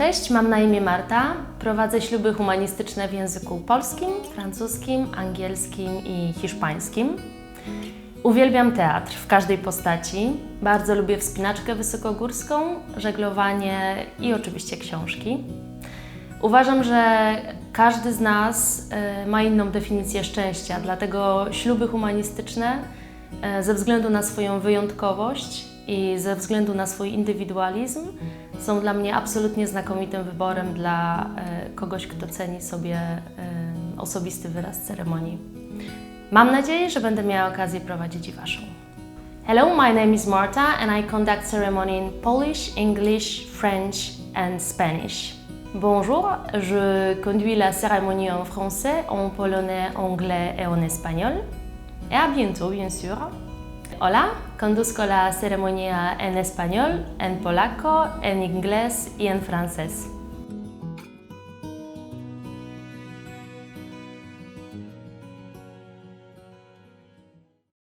Cześć, mam na imię Marta. Prowadzę śluby humanistyczne w języku polskim, francuskim, angielskim i hiszpańskim. Uwielbiam teatr w każdej postaci. Bardzo lubię wspinaczkę wysokogórską, żeglowanie i oczywiście książki. Uważam, że każdy z nas e, ma inną definicję szczęścia, dlatego śluby humanistyczne e, ze względu na swoją wyjątkowość i ze względu na swój indywidualizm są dla mnie absolutnie znakomitym wyborem dla e, kogoś, kto ceni sobie e, osobisty wyraz ceremonii. Mam nadzieję, że będę miała okazję prowadzić i Waszą. Hello, my name is Marta and I conduct ceremony in Polish, English, French and Spanish. Bonjour, je conduis la cérémonie en français, en polonais, anglais et en espagnol. Et à bientôt, bien sûr. Hola, conduzco la ceremonia en español, en polaco, en inglés y en francés.